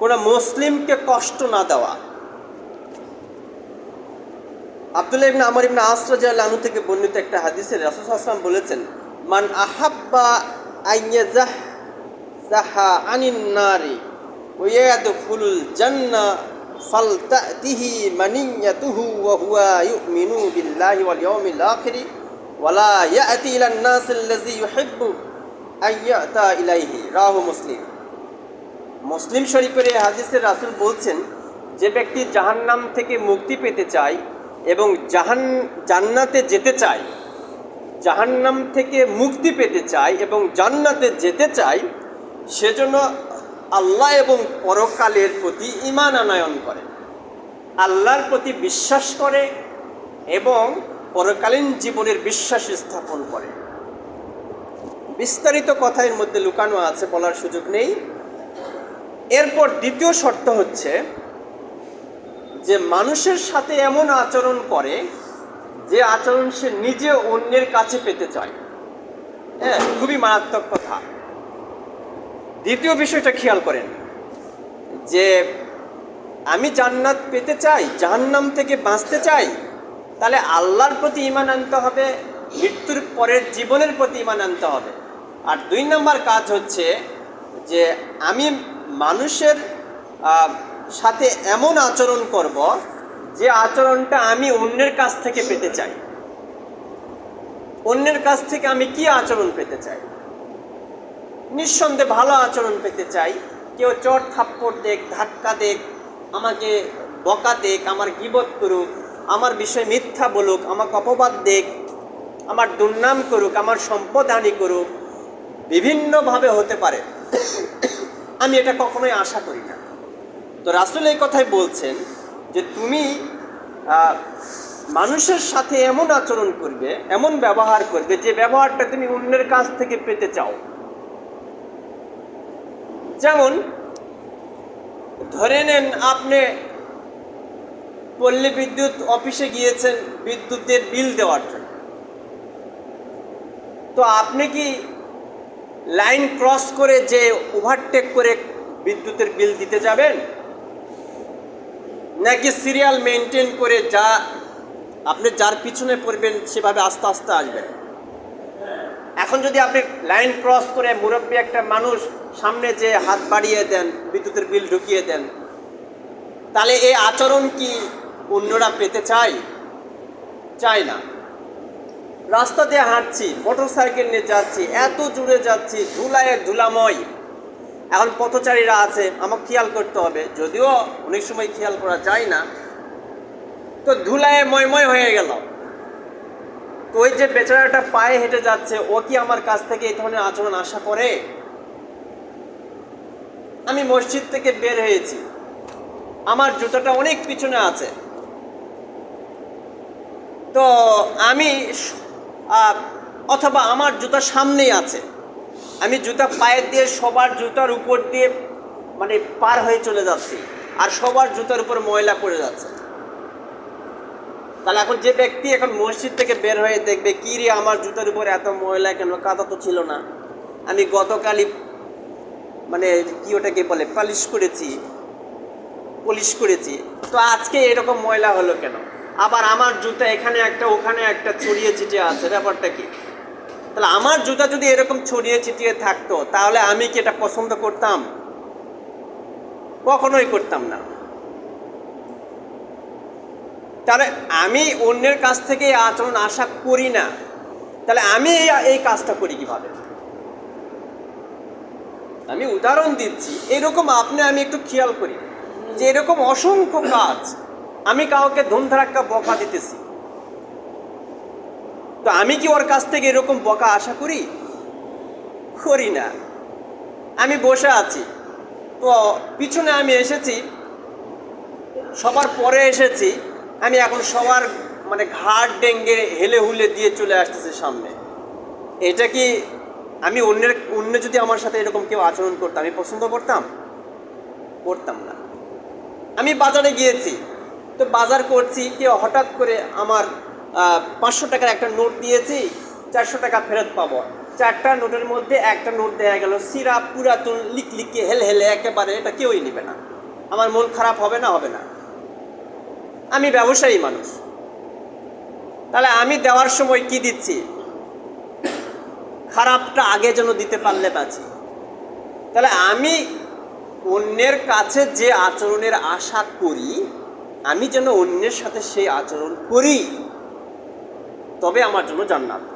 কোনো মুসলিমকে কষ্ট না দেওয়া। আব্দুল্লাহ ইবনে আমর ইবনে আসরাজ আনু থেকে বর্ণিত একটা হাদিসে রাসূল আসলাম বলেছেন, মান আহাব্বা আইয়াজাহ জাহা আনিন নারি ওয়ায়াদখুলুল জান্নাহ ফালতাতিহি মানিয়াতুহু ওয়া হুয়া ইউমিনু বিল্লাহি ওয়াল ইয়াউমিল আখির ওয়ালা ইয়াতি ইলান নাস আল্লাযী ইউহিব্বু আইয়াতা ইলাইহি রাহু মুসলিম। মুসলিম শরীফের এই হাদিসের রাসূল বলছেন, যে ব্যক্তি জাহান্নাম থেকে মুক্তি পেতে চায় এবং জাহান, জান্নাতে যেতে চায়, জাহান্নাম থেকে মুক্তি পেতে চায় এবং জান্নাতে যেতে চায়, সেজন্য আল্লাহ এবং পরকালের প্রতি ইমান আনয়ন করে। আল্লাহর প্রতি বিশ্বাস করে এবং পরকালীন জীবনের বিশ্বাস স্থাপন করে। বিস্তারিত কথা এর মধ্যে লুকানো আছে বলার সুযোগ নেই। এরপর দ্বিতীয় শর্ত হচ্ছে যে মানুষের সাথে এমন আচরণ করে যে আচরণ সে নিজে অন্যের কাছে পেতে চায়। হ্যাঁ খুবই মারাত্মক কথা। দ্বিতীয় বিষয়টা খেয়াল করেন যে আমি জান্নাত পেতে চাই, জাহান্নাম থেকে বাঁচতে চাই, তাহলে আল্লাহর প্রতি ইমান আনতে হবে, মৃত্যুর পরের জীবনের প্রতি ইমান আনতে হবে। আর দুই নম্বর কাজ হচ্ছে যে আমি মানুষের সাথে এমন আচরণ করব যে আচরণটা আমি অন্যের কাছ থেকে পেতে চাই। অন্যের কাছ থেকে আমি কি আচরণ পেতে চাই? নিঃসন্দেহে ভালো আচরণ পেতে চাই। কেউ চট থাপ্পড় দেখ, ধাক্কা দেখ, আমাকে বকা দেখ, আমার গিবত করুক, আমার বিষয়ে মিথ্যা বলুক, আমাকে অপবাদ দেখ, আমার দুর্নাম করুক, আমার সম্পদ হানি করুক, বিভিন্নভাবে হতে পারে। আমি এটা কখনোই আশা করি না। তো রাসুল এই কথাই বলছেন যে তুমি মানুষের সাথে এমন আচরণ করবে, এমন ব্যবহার করবে যে ব্যবহারটা তুমি অন্যের কাছ থেকে পেতে চাও। যেমন, ধরে নেন আপনি পল্লী বিদ্যুৎ অফিসে গিয়েছেন বিদ্যুতের বিল দেওয়ার জন্য। তো আপনি কি লাইন ক্রস করে যে ওভারটেক করে বিদ্যুতের বিল দিতে যাবেন, নাকি সিরিয়াল মেনটেন করে যা আপনি যার পিছনে পড়বেন সেভাবে আস্তে আস্তে আসবেন? এখন যদি আপনি লাইন ক্রস করে মুরব্বী একটা মানুষ সামনে যে হাত বাড়িয়ে দেন, বিদ্যুতের বিল ঢুকিয়ে দেন, তাহলে এই আচরণ কি অন্যরা পেতে চায়? চায় না। রাস্তা দিয়ে হাঁটছি মোটর সাইকেল নিয়ে যাচ্ছি, এত জুড়ে যাচ্ছি, ধুলায় ধুলাময়। এখন পথচারীরা আছে, আমাকে খেয়াল করতে হবে। যদিও অনেক সময় খেয়াল করা যায় না। তো ধুলায় ময়ময় হয়ে গেল। তো ওই যে বেচারাটা পায়ে হেঁটে যাচ্ছে, ও কি আমার কাছ থেকে এই ধরনের আচরণ আশা করে? আমি মসজিদ থেকে বের হয়েছি। আমার জুতোটা অনেক পিছনে আছে। তো আমি অথবা আমার জুতা সামনেই আছে। আমি জুতা পায়ের দিয়ে সবার জুতার উপর দিয়ে মানে পার হয়ে চলে যাচ্ছি আর সবার জুতার উপর ময়লা পড়ে যাচ্ছে। তাহলে এখন যে ব্যক্তি এখন মসজিদ থেকে বের হয়ে দেখবে, কি রে, আমার জুতার উপর এত ময়লা কেন? কাদা তো ছিল না। আমি গতকালই মানে কি ওটাকে বলে, পালিশ করেছি, পলিশ করেছি। তো আজকে এরকম ময়লা হলো কেন? আবার আমার জুতা এখানে একটা, ওখানে একটা ছড়িয়ে ছিটিয়ে আছে, ব্যাপারটা কি? তাহলে আমার জুতা যদি এরকম ছড়িয়ে ছিটিয়ে থাকতো, তাহলে আমি কি এটা পছন্দ করতাম? কখনোই করতাম না। তাহলে আমি অন্যের কাছ থেকে এই আচরণ আশা করি না। তাহলে আমি এই কাজটা করি কীভাবে? আমি উদাহরণ দিচ্ছি, এরকম আপনি, আমি একটু খেয়াল করি যে এরকম অসংখ্য কাজ আমি কাউকে ধুমধারাক্কা বকা দিতেছি। তো আমি কি ওর কাছ থেকে এরকম বকা আশা করি? করি না। আমি বসে আছি। তো পিছনে আমি এসেছি। সবার পরে এসেছি। আমি এখন সবার মানে ঘাট ডেঙ্গে হেলে হুলে দিয়ে চলে আসতেছি সামনে। এটা কি আমি অন্যের, অন্য যদি আমার সাথে এরকম কেউ আচরণ করতাম আমি পছন্দ করতাম? করতাম না। আমি বাজারে গিয়েছি। তো বাজার করছি কেউ হঠাৎ করে আমার পাঁচশো টাকার একটা নোট দিয়েছি, চারশো টাকা ফেরত পাবো। চারটা নোটের মধ্যে একটা নোট দেয়া গেল, সিরা পুরাতন লিক লিকে হেল হেলে একেবারে, এটা কেউই নেবে না। আমার মন খারাপ হবে না হবে না। আমি ব্যবসায়ী মানুষ। তাহলে আমি দেওয়ার সময় কি দিচ্ছি? খারাপটা আগে যেন দিতে পারলে বাঁচি। তাহলে আমি অন্যের কাছে যে আচরণের আশা করি আমি যেন অন্যের সাথে সেই আচরণ করি তবে আমার জন্য জান্নাত।